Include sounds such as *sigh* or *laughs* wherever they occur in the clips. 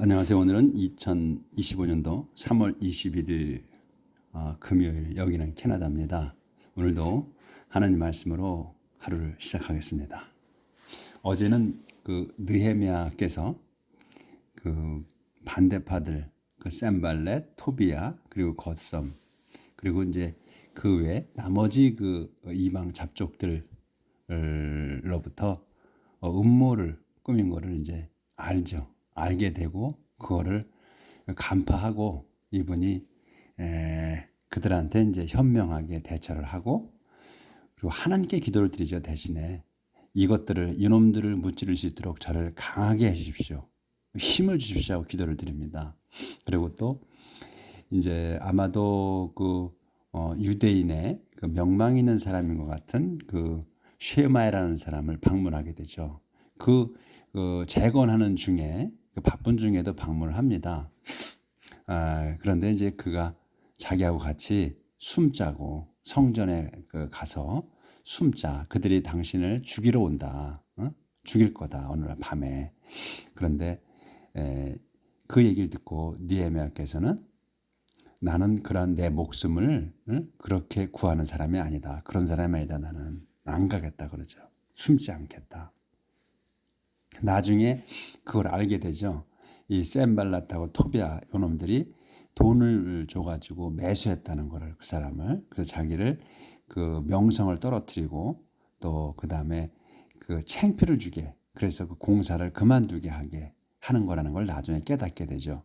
안녕하세요. 오늘은 2025년도 3월 21일 어, 금요일 여기는 캐나다입니다. 오늘도 하나님 말씀으로 하루를 시작하겠습니다. 어제는 그 느헤미야께서 그 반대파들 그 샘발렛, 토비아 그리고 겉섬 그리고 이제 그 외 나머지 그 이방 잡족들로부터 어, 음모를 꾸민 거를 이제 알죠. 알게 되고 그거를 간파하고 이분이 에, 그들한테 이제 현명하게 대처를 하고 그리고 하나님께 기도를 드리죠 대신에. 이것들을 이놈들을 무찌를 수 있도록 저를 강하게 해주십시오. 힘을 주십시오 하고 기도를 드립니다. 그리고 또 이제 아마도 그 어, 유대인의 그 명망 있는 사람인 것 같은 그 쉐마이라는 사람을 방문하게 되죠. 그, 그 재건하는 중에 그 바쁜 중에도 방문을 합니다. 아, 그런데 이제 그가 자기하고 같이 숨자고 성전에 그 가서 숨자. 그들이 당신을 죽이러 온다. 어? 죽일 거다. 오늘 밤에. 그런데 에, 그 얘기를 듣고 니에미아께서는 나는 그런 내 목숨을 응? 그렇게 구하는 사람이 아니다. 그런 사람이 아니다. 나는 안 가겠다 그러죠. 숨지 않겠다. 나중에 그걸 알게 되죠. 이 샘발라타고 토비아 요놈들이 돈을 줘가지고 매수했다는 거를 그 사람을 그래서 자기를 그 명성을 떨어뜨리고 또 그 다음에 그 챙피를 주게 그래서 그 공사를 그만두게 하게 하는 거라는 걸 나중에 깨닫게 되죠.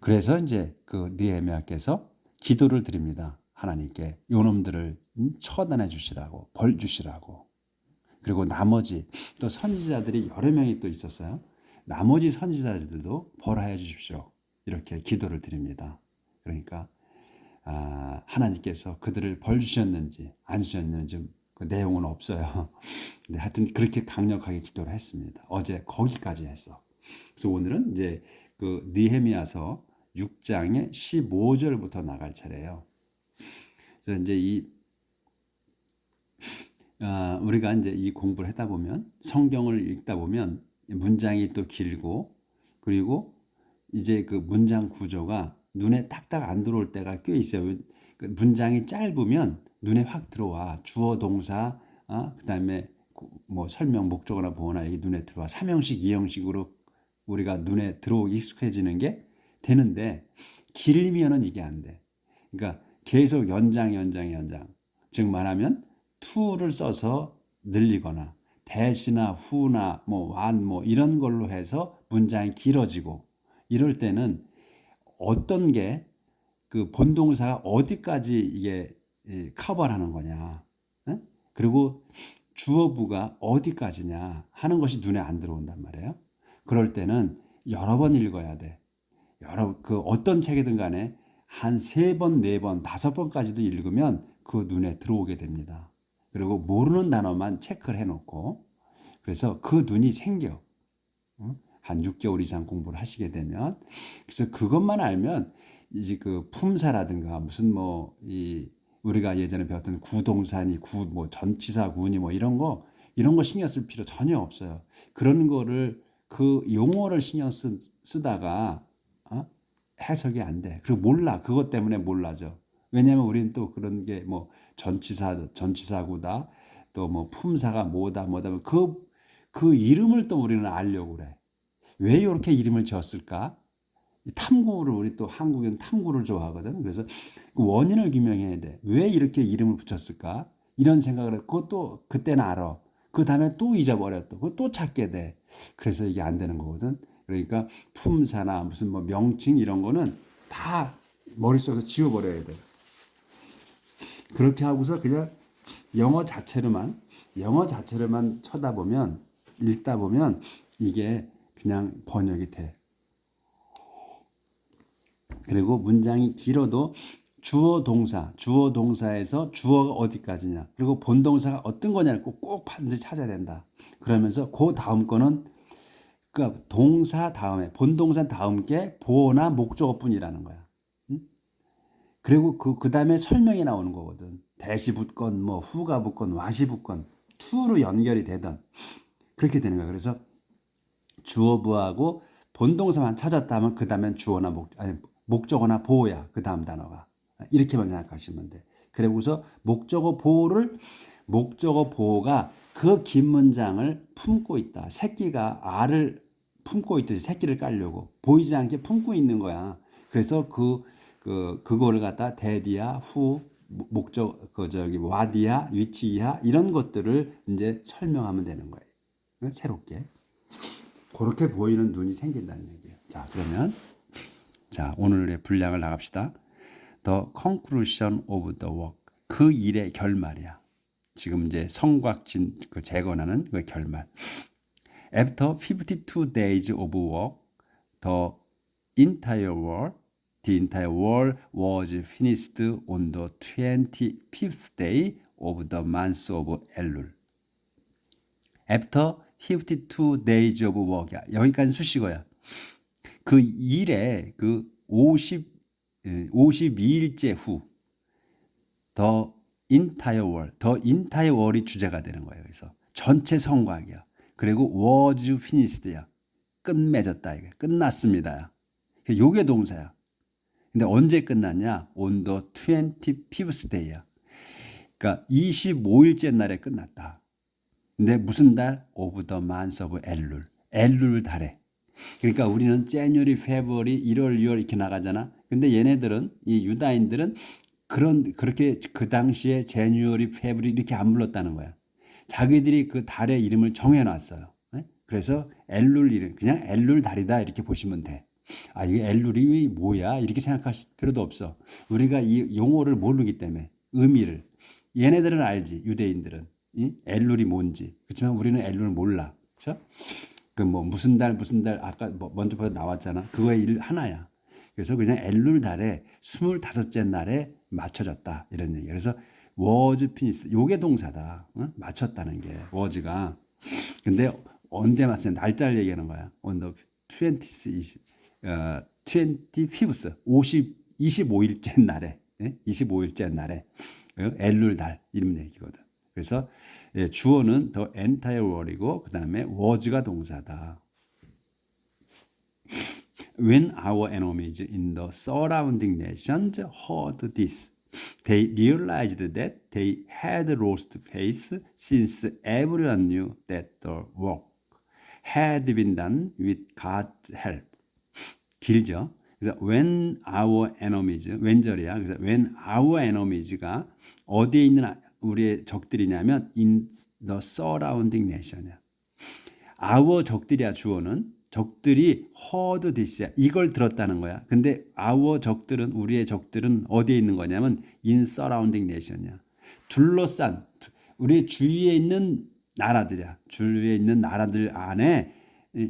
그래서 이제 그 느헤미야께서 기도를 드립니다. 하나님께 요놈들을 처단해 주시라고 벌 주시라고 그리고 나머지 또 선지자들이 여러 명이 또 있었어요. 나머지 선지자들도 벌하여 주십시오. 이렇게 기도를 드립니다. 그러니까 아, 하나님께서 그들을 벌 주셨는지 안 주셨는지 그 내용은 없어요. *laughs* 근데 하여튼 그렇게 강력하게 기도를 했습니다. 어제 거기까지 했어. 그래서 오늘은 이제 그 니헤미야서 6장의 15절부터 나갈 차례예요. 그래서 이제 이 어, 우리가 이제 이 공부를 하다 보면 성경을 읽다 보면 문장이 또 길고 그리고 이제 그 문장 구조가 눈에 딱딱 안 들어올 때가 꽤 있어요. 그 문장이 짧으면 눈에 확 들어와 주어 동사 어? 그다음에 뭐 설명 목적어나 보어나 이게 눈에 들어와 삼형식 이형식으로 우리가 눈에 들어오 익숙해지는 게 되는데 길면은 이게 안 돼. 그러니까 계속 연장 연장 연장 즉 말하면 to를 써서 늘리거나 대시나 후나 뭐 완 뭐 이런 걸로 해서 문장이 길어지고 이럴 때는 어떤 게 그 본동사가 어디까지 이게 커버를 하는 거냐. 그리고 주어부가 어디까지냐 하는 것이 눈에 안 들어온단 말이에요. 그럴 때는 여러 번 읽어야 돼. 여러 그 어떤 책이든 간에 한 세 번, 네 번, 다섯 번까지도 읽으면 그 눈에 들어오게 됩니다. 그리고 모르는 단어만 체크를 해놓고 그래서 그 눈이 생겨. 한 6개월 이상 공부를 하시게 되면 그래서 그것만 알면 이제 그 품사라든가 무슨 뭐 이 우리가 예전에 배웠던 구동산이 구 뭐 전치사 구니 뭐 이런 거 이런 거 신경 쓸 필요 전혀 없어요. 그런 거를 그 용어를 신경 쓰, 쓰다가 어? 해석이 안 돼. 그리고 몰라. 그것 때문에 몰라져. 왜냐하면 우리는 또 그런 게 뭐 전치사 전치사구다 또 뭐 품사가 뭐다 뭐다 그그 그 이름을 또 우리는 알려고 그래. 왜 이렇게 이름을 지었을까? 탐구를 우리 또 한국은 탐구를 좋아하거든. 그래서 그 원인을 규명해야 돼. 왜 이렇게 이름을 붙였을까? 이런 생각을 해. 그것도 그때는 알아. 그 다음에 또 잊어버렸 또. 그또 찾게 돼. 그래서 이게 안 되는 거거든. 그러니까 품사나 무슨 뭐 명칭 이런 거는 다 머릿속에서 지워버려야 돼. 그렇게 하고서 그냥 영어 자체로만 영어 자체로만 쳐다보면 읽다 보면 이게 그냥 번역이 돼. 그리고 문장이 길어도 주어 동사, 주어 동사에서 주어가 어디까지냐, 그리고 본 동사가 어떤 거냐를 꼭, 꼭 반드시 찾아야 된다. 그러면서 그 다음 거는 그 동사 다음에 본 동사 다음 게 보어나 목적어뿐이라는 거야. 그리고 그, 그 다음에 설명이 나오는 거거든. 대시 붙건, 뭐, 후가 붙건, 와시 붙건, 투로 연결이 되던. 그렇게 되는 거야. 그래서 주어부하고 본동사만 찾았다 하면 그 다음엔 주어나 목 아니 목적어나 보호야. 그 다음 단어가. 이렇게만 생각하시면 돼. 그리고서 목적어 보호를 목적어 보호가 그 긴 문장을 품고 있다. 새끼가 알을 품고 있듯이 새끼를 깔려고 보이지 않게 품고 있는 거야. 그래서 그, 그 그거를 갖다 대디야 후 목적 그 저기 와디야 위치야 이런 것들을 이제 설명하면 되는 거예요. 새롭게 그렇게 보이는 눈이 생긴다는 얘기예요. 자 그러면 자 오늘의 분량을 나갑시다. The conclusion of the work 그 일의 결말이야. 지금 이제 성곽진 그 재건하는 그 결말. After 52 days of work, the entire world, the entire world was finished on the 25th day of the month of Elul. After 52 days of work. 여기까지 수식어야. 그 일에 그 50, 52일째 후, 더 entire world, 더 entire world이 주제가 되는 거예요. 그래서 전체 성곽이야. 그리고 was finished야. 끝맺었다 이게 끝났습니다. 요게 동사야. 근데 언제 끝났냐? the 25th day야. 그러니까 25일째 날에 끝났다. 근데 무슨 달? of the month of 엘룰. 엘룰 달에. 그러니까 우리는 January, February, 1월, 2월 이렇게 나가잖아. 근데 얘네들은 이 유다인들은 그런 그렇게 그 당시에 제뉴얼이 페브리 이렇게 안 불렀다는 거야. 자기들이 그 달의 이름을 정해 놨어요. 네? 그래서 엘룰 이름 그냥 엘룰 달이다 이렇게 보시면 돼. 아, 이게 엘룰이 뭐야? 이렇게 생각하실 필요도 없어. 우리가 이 용어를 모르기 때문에 의미를 얘네들은 알지. 유대인들은 이 엘룰이 뭔지. 그렇지만 우리는 엘룰을 몰라. 그렇죠? 그뭐 무슨 달 무슨 달 아까 뭐 먼저 나왔잖아. 그거의 일 하나야. 그래서 그냥 엘룰 달에 스물다섯째 날에 맞춰졌다 이런 얘기. 그래서 was finished 요게 동사다. 어? 맞췄다는 게 was가. 근데 언제 맞췄냐 날짜를 얘기하는 거야. on the 20th, 어, 25th, 50, 25일째 날에, 예? 25일째 날에 어? 엘룰 달 이런 얘기거든. 그래서 예, 주어는 the entire world이고 그 다음에 was가 동사다. When our enemies in the surrounding nations heard this, they realized that they had lost faith since everyone knew that the work had been done with God's help. 길죠? 그래서 when our enemies, 왼절이야. 그래서 when our enemies가 어디에 있는 우리의 적들이냐면 in the surrounding nation이야. our 적들이야 주어는 적들이 heard this야. 이걸 들었다는 거야. 근데 our 적들은 우리의 적들은 어디에 있는 거냐면 in surrounding nation이야. 둘러싼 우리 주위에 있는 나라들이야. 주위에 있는 나라들 안에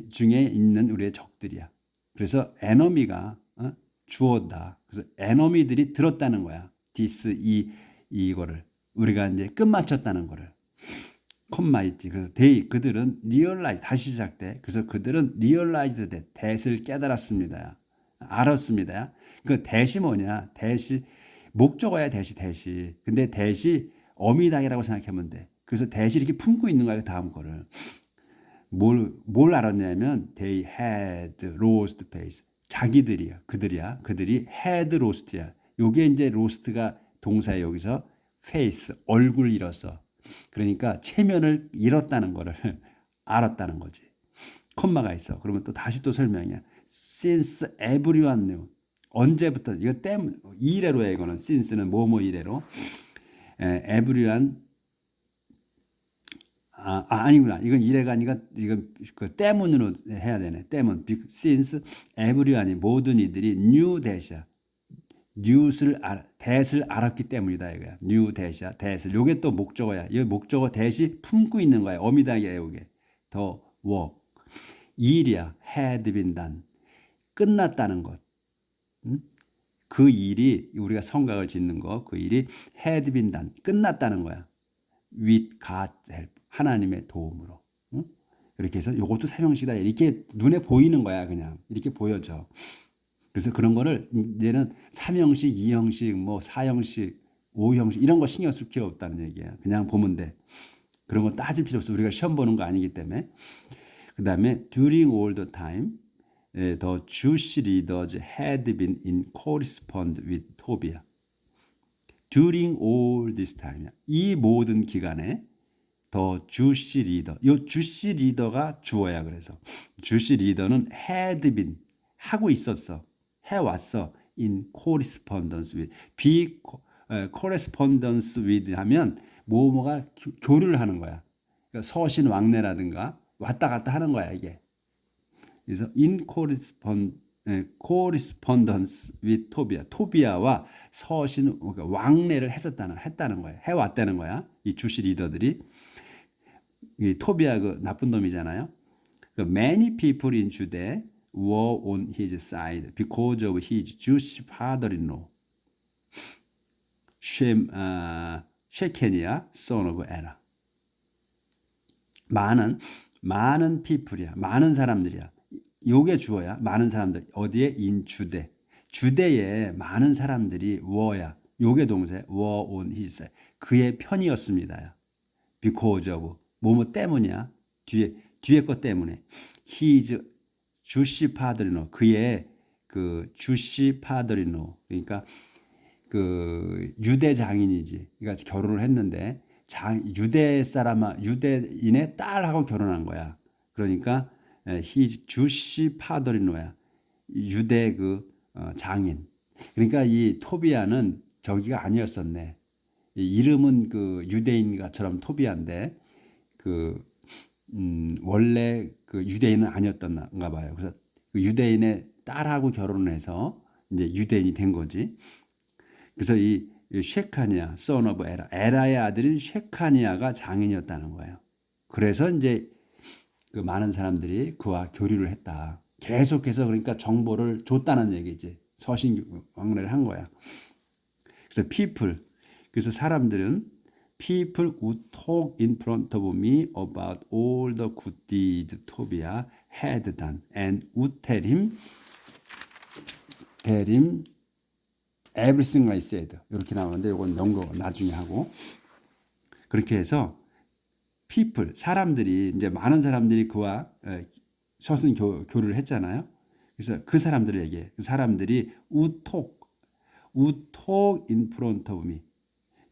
중에 있는 우리의 적들이야. 그래서 에너미가 어? 주어다. 그래서 에너미들이 들었다는 거야. 디스 이 이거를 우리가 이제 끝 맞췄다는 거를. 콤마 있지. 그래서 they 그들은 리얼라이즈 다시 시작돼. 그래서 그들은 리얼라이즈드 대 대를 깨달았습니다. 알았습니다. 그 대시 뭐냐? 대시 목적어야 대시 대시. 근데 대시 어미당이라고 생각하면 돼. 그래서 대시 이렇게 품고 있는 거야 그 다음 거를. 뭘, 뭘 알았냐면 they had lost face. 자기들이야. 그들이야. 그들이 had lost야. 요게 이제 lost가 동사에 여기서 face 얼굴 잃었어. 그러니까 체면을 잃었다는 거를 *laughs* 알았다는 거지. 콤마가 있어. 그러면 또 다시 또 설명이야. since everyone knew. 언제부터 이거 땜 이래로야 이거는 since는 뭐뭐 이래로. 에, everyone 아, 아 아니구나. 이건 이래가 아니라 이건 그 때문으로 해야 되네. 때문. since everyone이 모든 이들이 knew that이야. 뉴스를 알, 대을 알았기 때문이다 이거야. 뉴 대시야. 대을. 요게 또 목적어야. 이 목적어 대시 품고 있는 거야. 어미다게 요게. 더 work. 일이야. had been done. 끝났다는 것. 응? 그 일이 우리가 성각을 짓는 거, 그 일이 had been done. 끝났다는 거야. with God's help. 하나님의 도움으로. 응? 이렇게 해서 요것도 삼형식이다. 이렇게 눈에 보이는 거야, 그냥. 이렇게 보여져. 그래서 그런 거를 이제는 3형식, 2형식, 뭐 4형식, 5형식 이런 거 신경 쓸 필요 없다는 얘기야. 그냥 보면 돼. 그런 거 따질 필요 없어. 우리가 시험 보는 거 아니기 때문에. 그 다음에 during all the time eh, the Jewish leaders had been in correspond with Tobiah. During all this time. 이 모든 기간에 더 주시 리더. 요 주시 리더가 주어야 그래서 주시 리더는 had been 하고 있었어. 해 왔어. in correspondence with be 에, correspondence with 하면 뭐뭐가 교- 교류를 하는 거야. 그러니까 서신 왕래라든가 왔다 갔다 하는 거야, 이게. 그래서 in correspondence with 토비아. 토비아와 서신 그러니까 왕래를 했었다는 했다는 거야. 해 왔다는 거야. 이 주시 리더들이 이 토비아 그 나쁜 놈이잖아요. 그 many people in Judea were on his side because of his Jewish father-in-law. 쉐, 아, 쉐케니아, son of Ela. 많은 많은 people이야. 많은 사람들이야. 요게 주어야. 많은 사람들. 어디에 인 주대. 주대에 많은 사람들이 워야. 요게 동사야. were on his side. 그의 편이었습니다야. because of 뭐뭐 때문이야. 뒤에 뒤에 것 때문에. his 주시 파더리노 그의 그 주시 파더리노 그러니까 그 유대 장인이지. 그러니까 결혼을 했는데 장 유대 사람아 유대인의 딸하고 결혼한 거야. 그러니까 히 주시 파더리노야. 유대 그 어, 장인. 그러니까 이 토비아는 저기가 아니었었네. 이 이름은 그 유대인과처럼 토비아인데 그 음, 원래 그 유대인은 아니었던가 봐요. 그래서 그 유대인의 딸하고 결혼을 해서 이제 유대인이 된 거지. 그래서 이 쉐카니아, son of 에라, 에라의 아들인 쉐카니아가 장인이었다는 거예요. 그래서 이제 그 많은 사람들이 그와 교류를 했다. 계속해서 그러니까 정보를 줬다는 얘기지. 서신 왕래를 한 거야. 그래서 people, 그래서 사람들은 people who talk in front of me about all the good deeds Tobiah had done and would tell him, tell him everything I said 이렇게 나오는데 이건 연거 나중에 하고 그렇게 해서 people 사람들이 이제 많은 사람들이 그와 에, 서순 교, 교류를 했잖아요. 그래서 그 얘기해. 그 사람들이 would would talk in front of me.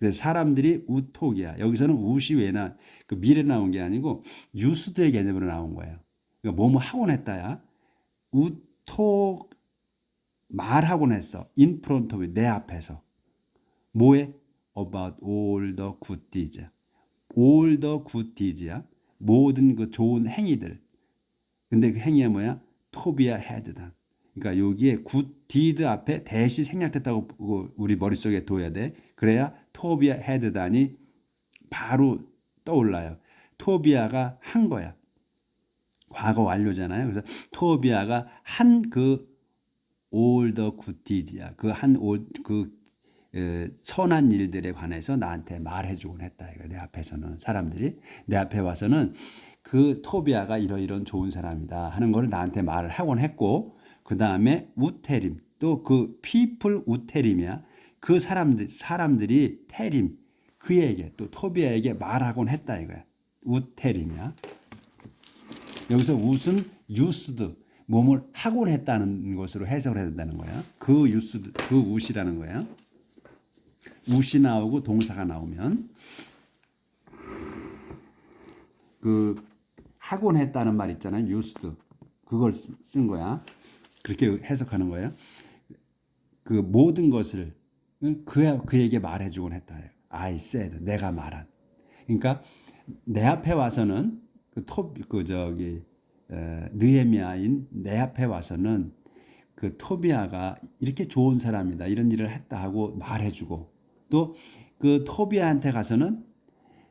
그래서 사람들이 우톡이야. 여기서는 우시 왜나 그 미래 나온 게 아니고 유스드의 개념으로 나온 거예요. 그러니까 뭐뭐 하곤 했다야. 우톡 말하곤 했어. front of me 내 앞에서. 뭐에? about all the good deeds. all the good deeds야. 모든 그 좋은 행위들. 근데 그 행위가 뭐야? 토비아 헤드다. 그러니까 여기에 good deed 앞에 대시 생략됐다고 우리 머릿속에 둬야 돼. 그래야 토비아 헤드단이 바로 떠올라요. 토비아가 한 거야. 과거 완료잖아요. 그래서 토비아가 한그 all the good deeds야. 그한그 선한 일들에 관해서 나한테 말해주곤 했다. 내 앞에서는 사람들이 내 앞에 와서는 그 토비아가 이러이런 좋은 사람이다 하는 걸 나한테 말을 하곤 했고 그 다음에 우테림 또 그 people 우테림이야. 그 사람들 사람들이 테림 그에게 또 토비아에게 말하곤 했다 이거야. 우테림이야. 여기서 웃은 유스드 몸을 하곤 했다는 것으로 해석을 해야 된다는 거야. 그 유스드 그 웃이라는 거야. 웃이 나오고 동사가 나오면 그 하곤 했다는 말 있잖아요. used. 그걸 쓰- 쓴 거야. 그렇게 해석하는 거예요. 그 모든 것을 그 그에게 말해주곤 했다. I said. 내가 말한. 그러니까 내 앞에 와서는 그 토, 그 저기 에, 느헤미야인 내 앞에 와서는 그 토비아가 이렇게 좋은 사람이다. 이런 일을 했다 하고 말해주고 또 그 토비아한테 가서는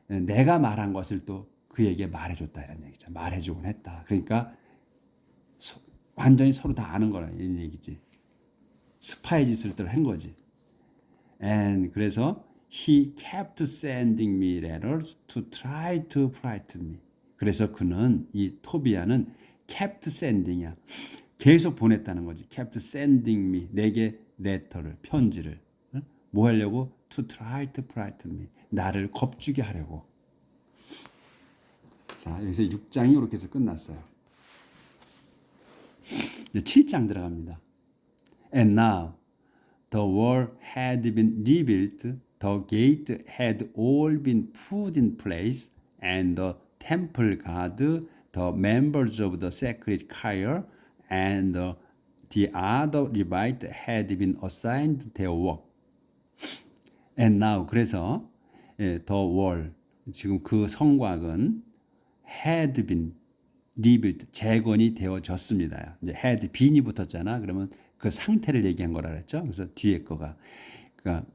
내가 말한 것을 또 그에게 말해줬다 이런 얘기죠. 말해주곤 했다. 그러니까 서- 완전히 서로 다 아는 거라 이런 얘기지. 스파이 짓을 또한 거지. And 그래서 he kept sending me letters to try to frighten me. 그래서 그는 이 토비아는 kept sending이야. 계속 보냈다는 거지. kept sending me 내게 레터를 편지를 응? 뭐 하려고 to try to frighten me 나를 겁주게 하려고. 자 여기서 6장이 이렇게 해서 끝났어요. 이제 7장 들어갑니다. And now the wall had been rebuilt, the gate had all been put in place, and the temple guard, the members of the sacred choir, and the, the other Levites had been assigned their work. And now 그래서 예, the wall 지금 그 성곽은 had been rebuilt 재건이 되어졌습니다. 이제 had been이 붙었잖아. 그러면 그 상태를 얘기한 거라 그랬죠. 그래서 뒤에 거가 그러니까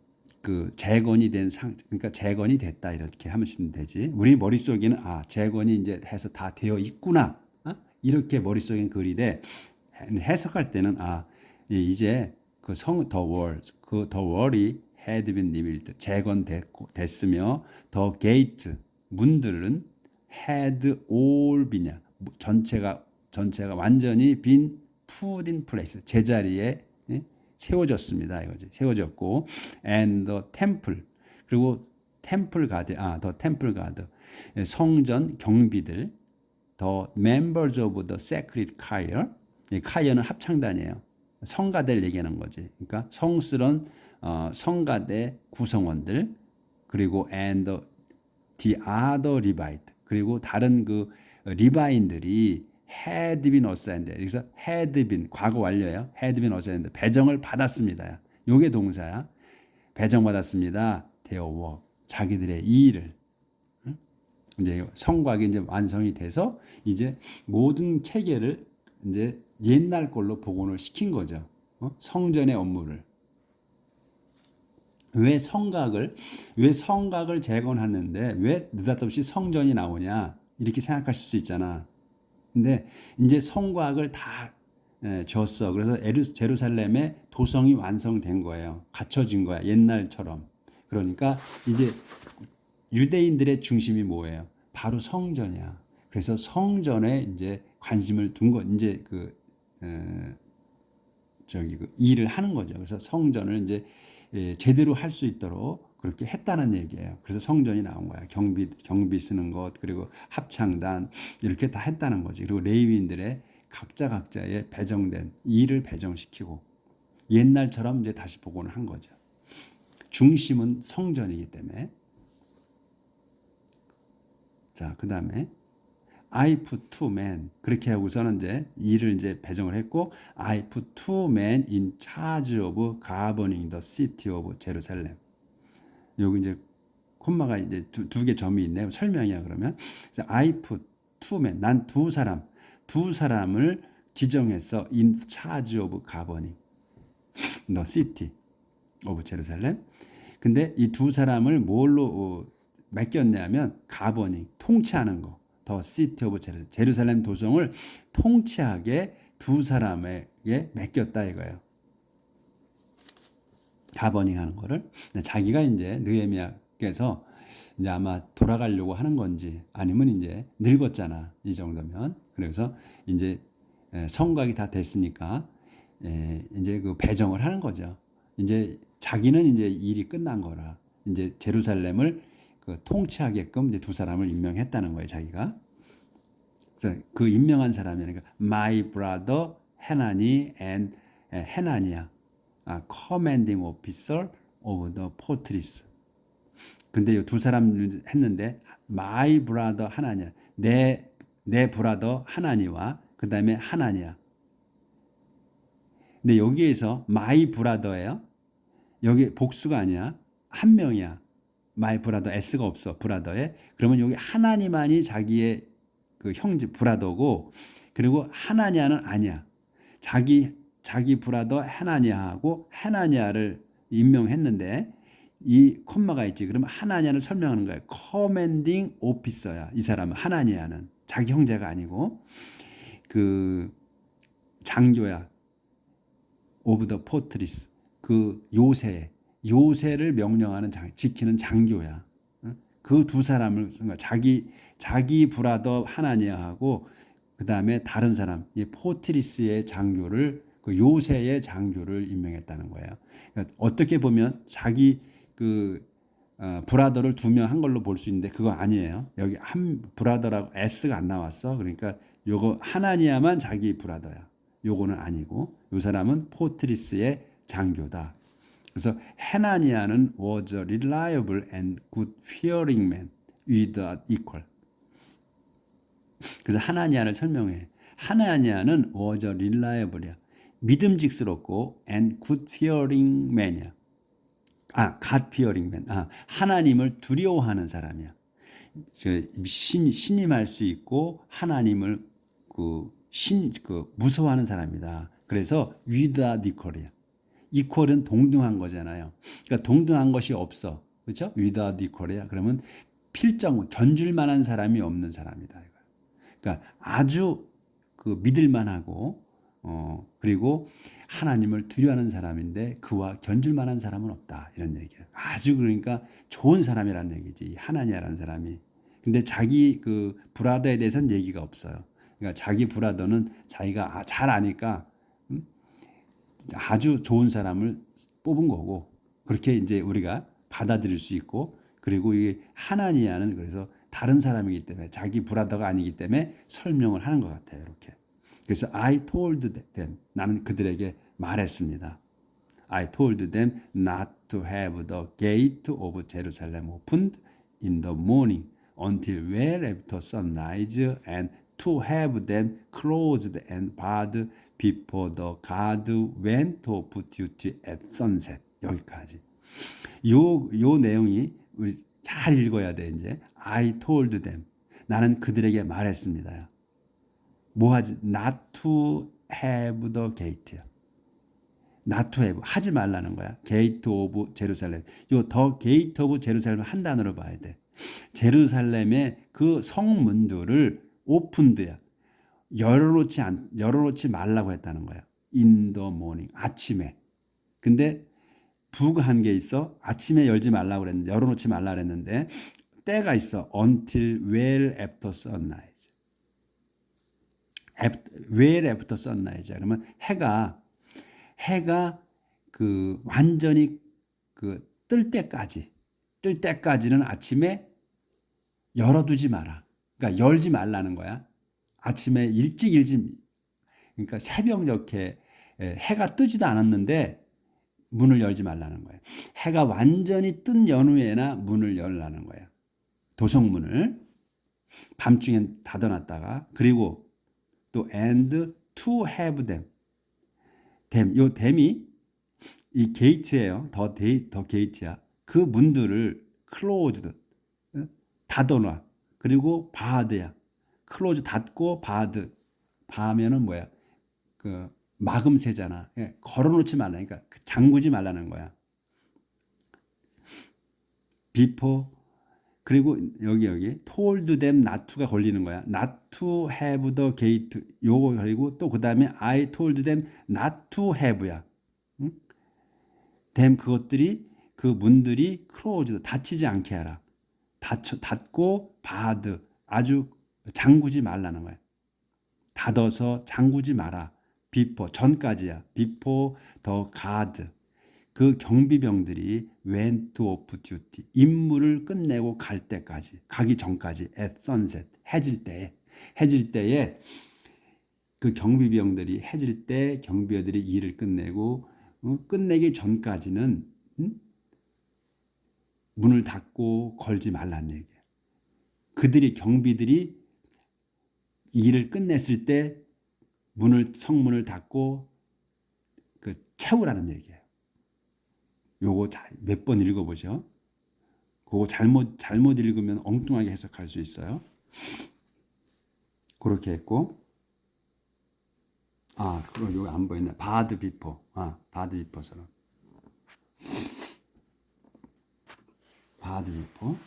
그 재건이 된 상 그러니까 재건이 됐다 이렇게 하면 되지. 우리 머릿속에는 아, 재건이 이제 해서 다 되어 있구나. 어? 이렇게 머릿속엔 그리되 해석할 때는 아, 이제 그 성 더 월, 그 더 월이 had been rebuilt 재건됐으며 더 게이트 문들은 had all been이야. 전체가 전체가 완전히 put in place 제자리에 예? 세워졌습니다. 이거지. 세워졌고 and the temple. 그리고 템플 가드 아더 템플 가드. 성전 경비들 더 members of the sacred choir. 이 choir는 합창단이에요. 성가대를 얘기하는 거지. 그러니까 성스런 어, 성가대 구성원들 그리고 and the, the other Levite. 그리고 다른 그 리바인들이 assigned. 그래서 had been 과거 완료예요. been assigned. 배정을 받았습니다. 요게 동사야. 배정 받았습니다. their work. 자기들의 이 일을 이제 성곽이 이제 완성이 돼서 이제 모든 체계를 이제 옛날 걸로 복원을 시킨 거죠. 어? 성전의 업무를. 왜 성곽을 왜 성곽을 재건하는데 왜 느닷없이 성전이 나오냐 이렇게 생각하실 수 있잖아. 근데 이제 성곽을 다 줬어. 그래서 제루살렘의 도성이 완성된 거예요. 갖춰진 거야. 옛날처럼. 그러니까 이제 유대인들의 중심이 뭐예요? 바로 성전이야. 그래서 성전에 이제 관심을 둔 거, 이제 그, 에, 저기 그 일을 하는 거죠. 그래서 성전을 이제 예, 제대로 할 수 있도록 그렇게 했다는 얘기예요. 그래서 성전이 나온 거야. 경비 경비 쓰는 것 그리고 합창단 이렇게 다 했다는 거지. 그리고 레위인들의 각자 각자의 배정된 일을 배정시키고 옛날처럼 이제 다시 복원을 한 거죠. 중심은 성전이기 때문에 자, 그다음에 I put two men 그렇게 하고서는 이제 일을 이제 배정을 했고 I put two men in charge of governing the city of Jerusalem. 여기 이제 콤마가 이제 두개 점이 있네요. 설명이야 그러면. 그래서 I put two men 난 두 사람 두 사람을 지정해서 in charge of governing the city of Jerusalem. 근데 이 두 사람을 뭘로 어, 맡겼냐면 가버닝 통치하는 거. 더 시티 오브 제루살렘 도성을 통치하게 두 사람에게 맡겼다 이거예요. 가버닝 하는 거를 자기가 이제 느헤미야께서 이제 아마 돌아가려고 하는 건지 아니면 이제 늙었잖아 이 정도면 그래서 이제 성곽이 다 됐으니까 이제 그 배정을 하는 거죠. 이제 자기는 이제 일이 끝난 거라 이제 제루살렘을 그 통치하게끔 이제 두 사람을 임명했다는 거예요, 자기가. 그래서 그 임명한 사람이 그러니까 my brother 해나니 and 해나니야, 아, commanding officer of the fortress. 근데 이 두 사람을 했는데 my brother 하나니야, 내내 브라더 하나니와 그 다음에 하나니야. 근데 여기에서 my brother예요. 여기 복수가 아니야. 한 명이야. 마이 브라더 S가 없어 브라더에 그러면 여기 하나님만이 자기의 그 형제 브라더고 그리고 하나냐는 아니야 자기 자기 브라더 하나냐하고 하나냐를 임명했는데 이 콤마가 있지. 그러면 하나냐를 설명하는 거야 커맨딩 오피서야 이 사람은. 하나냐는. 자기 형제가 아니고. 그 장교야. 오브 더 포트리스 그 요새. 요새를 명령하는 장, 지키는 장교야. 그 두 사람을 자기 자기 브라더 하나니아하고 그 다음에 다른 사람 이 포트리스의 장교를 그 요새의 장교를 임명했다는 거예요. 그러니까 어떻게 보면 자기 그 어, 브라더를 두 명 한 걸로 볼 수 있는데 그거 아니에요. 여기 한 브라더라고 S가 안 나왔어. 그러니까 요거 하나니아만 자기 브라더야. 요거는 아니고 요 사람은 포트리스의 장교다. 그래서 헤나니아는 was a reliable and good fearing man with equal. 그래서 하나니아를 설명해. 하나니아는 was a reliable이야. 믿음직스럽고 and good fearing man이야. 아, God fearing man. 아, 하나님을 두려워하는 사람이야. 신, 신임할 수 있고 하나님을 그 신, 그 무서워하는 사람이다. 그래서 위다 니콜이야. 이퀄은 동등한 거잖아요. 그러니까 동등한 것이 없어. 그렇죠? 위다 니콜이야. 그러면 필정 견줄 만한 사람이 없는 사람이다. 그러니까 아주 그 믿을 만하고 어 그리고 하나님을 두려워하는 사람인데 그와 견줄 만한 사람은 없다. 이런 얘기예요. 아주 그러니까 좋은 사람이라는 얘기지. 하나니아라는 사람이. 근데 자기 그 브라더에 대해서는 얘기가 없어요. 그러니까 자기 브라더는 자기가 아, 잘 아니까 음? 아주 좋은 사람을 뽑은 거고 그렇게 이제 우리가 받아들일 수 있고 그리고 이 하나니아는 그래서 다른 사람이기 때문에 자기 브라더가 아니기 때문에 설명을 하는 것 같아요. 이렇게. 그래서 I told them 나는 그들에게 말했습니다. I told them not to have the gate of Jerusalem opened in the morning until well after sunrise and to have them closed and barred before the guard went off duty at sunset. 여기까지. 요, 요 내용이 우리 잘 읽어야 돼, 이제. I told them. 나는 그들에게 말했습니다. 뭐 하지? Not to have the gate. not to have. 하지 말라는 거야. gate of Jerusalem. 요더 gate of Jerusalem 한 단어로 봐야 돼. 제루살렘의 그 성문들을 오픈드야. 열어놓지 않, 열어놓지 말라고 했다는 거야. In the morning. 아침에. 근데 부가 한게 있어. 아침에 열지 말라고 그랬는데, 열어놓지 말라 그랬는데, 때가 있어. Until well after sunrise. After sunrise. 그러면 해가, 해가 그 완전히 그 뜰 때까지, 뜰 때까지는 아침에 열어두지 마라. 그러니까 열지 말라는 거야. 아침에 일찍 일찍, 그러니까 새벽 이렇게 해가 뜨지도 않았는데 문을 열지 말라는 거예요. 해가 완전히 뜬 연후에나 문을 열라는 거예요. 도성문을 밤중엔 닫아놨다가 그리고 또 and to have them. 댐, 요 댐이 이 게이트예요. 더 데이, 더 게이트야. 그 문들을 closed 닫아놔. 그리고 바드야. 클로즈 닫고 바드. 바면은 뭐야? 그 마금새잖아. 예, 걸어놓지 말라. 그러니까 잠그지 말라는 거야. 비포 그리고 여기 여기 told them not to가 걸리는 거야. not to have the gate 요거 그리고 또 그다음에 I told them not to have야. 응? them 그것들이 그 문들이 closed 닫히지 않게 하라. 닫혀, 닫고 바드 아주 잠그지 말라는 거야. 닫아서 잠그지 마라. 비포 전까지야. 비포 더 가드 그 경비병들이 went off duty 임무를 끝내고 갈 때까지 가기 전까지 at sunset 해질 때에 해질 때에 그 경비병들이 해질 때 경비어들이 일을 끝내고 어? 끝내기 전까지는 음? 문을 닫고 걸지 말라는 얘기예요. 그들이 경비들이 일을 끝냈을 때 문을 성문을 닫고 그 채우라는 얘기예 요. 요거 몇 번 읽어보죠. 그거 잘못 잘못 읽으면 엉뚱하게 해석할 수 있어요. 그렇게 했고 아 그럼 여기 안 보이네. 바드 비포 아 바드 비포처럼 바드 비포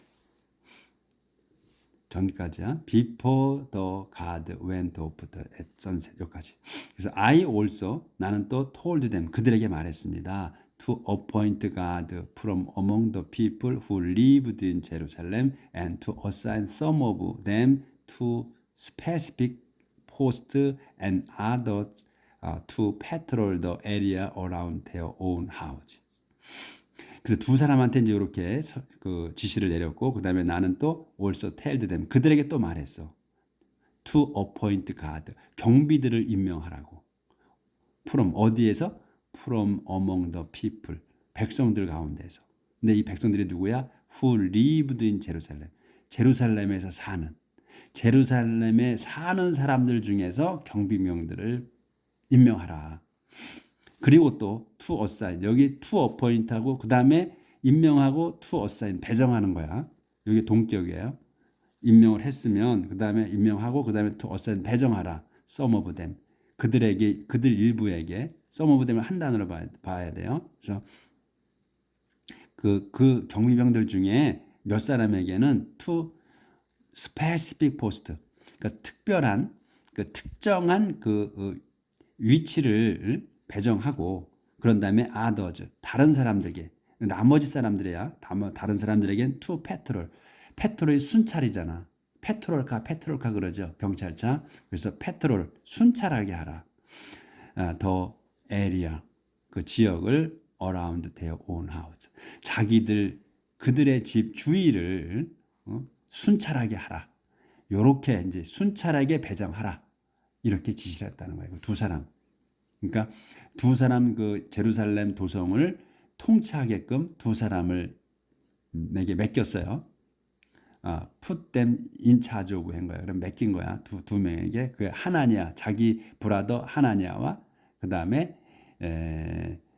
전까지야. Before the God went off the sunset 여기까지. 그래서 I also 나는 또 told them 그들에게 말했습니다. To appoint God from among the people who lived in Jerusalem and to assign some of them to specific posts and others uh, to patrol the area around their own house. 그래서 두 사람한테 이제 이렇게 그 지시를 내렸고 그 다음에 나는 또 also tell them 그들에게 또 말했어. to appoint guard 경비들을 임명하라고. from 어디에서 from among the people 백성들 가운데서. 근데 이 백성들이 누구야? who lived in 제루살렘. 제루살렘에서 사는 제루살렘에 사는 사람들 중에서 경비명들을 임명하라. 그리고 또 to assign 여기 to appoint하고 그 다음에 임명하고 to assign 배정하는 거야. 여기 동격이에요. 임명을 했으면 그 다음에 임명하고 그 다음에 to assign 배정하라. some of them 그들에게 그들 일부에게 some of them을 한 단어로 봐야, 봐야 돼요. 그래서 그, 그 경비병들 중에 몇 사람에게는 to specific post, 그러니까 특별한, 그 특정한 그 어, 위치를 배정하고 그런 다음에 others, 다른 사람들에게, 나머지 사람들이야, 다른 사람들에겐 to patrol, 페트롤이 순찰이잖아. 페트롤카, 페트롤카 그러죠. 경찰차. 그래서 페트롤, 순찰하게 하라. 아, 더 에리아 그 지역을 around their own house 자기들 그들의 집 주위를 어, 순찰하게 하라. 요렇게 이제 순찰하게 배정하라. 이렇게 지시를 했다는 거예요. 그두 사람. 그러니까 두 사람 그 제루살렘 도성을 통치하게끔 두 사람을 내게 맡겼어요. 아, put them in charge of 한 거야. 그럼 맡긴 거야. 두, 두 명에게. 그 하나니아, 자기 브라더 하나니아와 그 다음에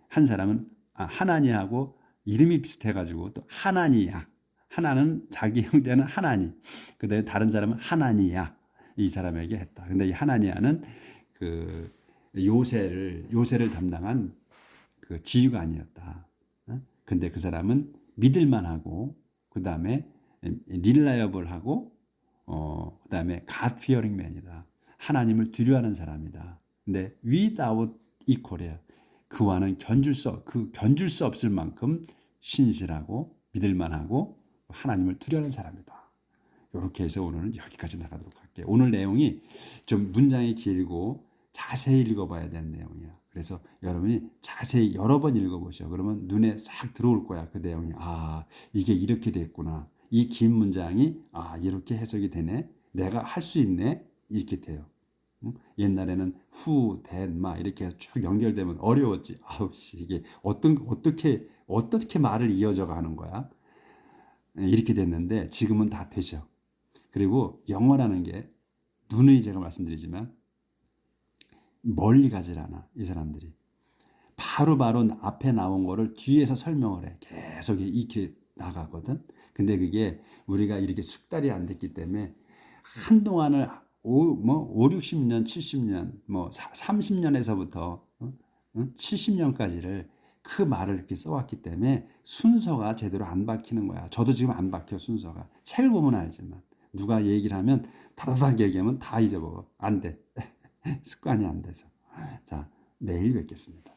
한 사람은 아, 하나니하고 이름이 비슷해가지고 또 하나니야. 하나는 자기 형제는 하나니. 그 다음에 다른 사람은 하나니야. 이 사람에게 했다. 근데 이 하나니아는 그 요새를 요새를 담당한 그 지휘가 아니었다. 어? 근데 그 사람은 믿을만하고 그 다음에 릴라이어블하고 어 그 다음에 God fearing man이다. 하나님을 두려워하는 사람이다. 근데 without equal이야. 그와는 견줄 수, 그 견줄 수 없을 만큼 신실하고 믿을만하고 하나님을 두려워하는 사람이다. 이렇게 해서 오늘은 여기까지 나가도록 할게요. 오늘 내용이 좀 문장이 길고 자세히 읽어봐야 되는 내용이야. 그래서 여러분이 자세히 여러 번 읽어보셔. 그러면 눈에 싹 들어올 거야. 그 내용이. 아, 이게 이렇게 됐구나. 이 긴 문장이 아, 이렇게 해석이 되네. 내가 할 수 있네. 이렇게 돼요. 응? 옛날에는 후, 된, 마 이렇게 쭉 연결되면 어려웠지. 아우 씨 이게 어떤 어떻게 어떻게 말을 이어져 가는 거야? 이렇게 됐는데 지금은 다 되죠. 그리고 영어라는 게 누누이 제가 말씀드리지만 멀리 가질 않아 이 사람들이 바로 바로 앞에 나온 거를 뒤에서 설명을 해 계속 이렇게 나가거든. 근데 그게 우리가 이렇게 숙달이 안 됐기 때문에 한동안을 오, 뭐 5, 60년, 70년, 뭐 30년에서부터 어? 70년까지를 그 말을 이렇게 써왔기 때문에 순서가 제대로 안 박히는 거야. 저도 지금 안 박혀 순서가. 책을 보면 알지만 누가 얘기를 하면 다다닥 얘기하면 다 잊어먹어. 안 돼. *laughs* 습관이 안 돼서. 자, 내일 뵙겠습니다.